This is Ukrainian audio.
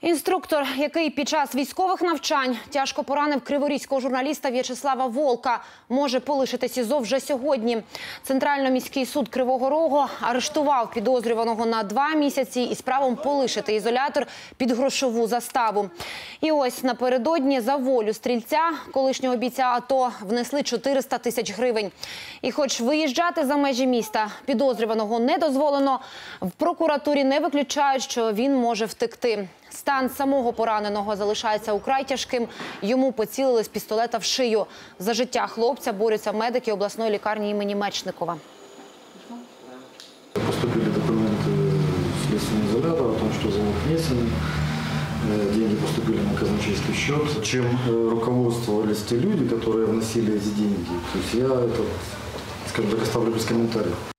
Інструктор, який під час військових навчань тяжко поранив криворізького журналіста В'ячеслава Волка, може полишити СІЗО вже сьогодні. Центрально-міський суд Кривого Рогу арештував підозрюваного на два місяці із правом полишити ізолятор під грошову заставу. І ось напередодні за волю стрільця, колишнього бійця АТО, внесли 400 тисяч гривень. І хоч виїжджати за межі міста підозрюваного не дозволено, в прокуратурі не виключають, що він може втекти. Стан самого пораненого залишається украй тяжким. Йому поцілили з пістолета в шию. За життя хлопця борються медики обласної лікарні імені Мечникова. Поступили документы в следственный изолятор о том, что залог внесен, э, деньги поступили на казначейский счет. Чем э, руководствовались те люди, которые вносили эти деньги. То есть я это, скажем так, оставлю без комментариев.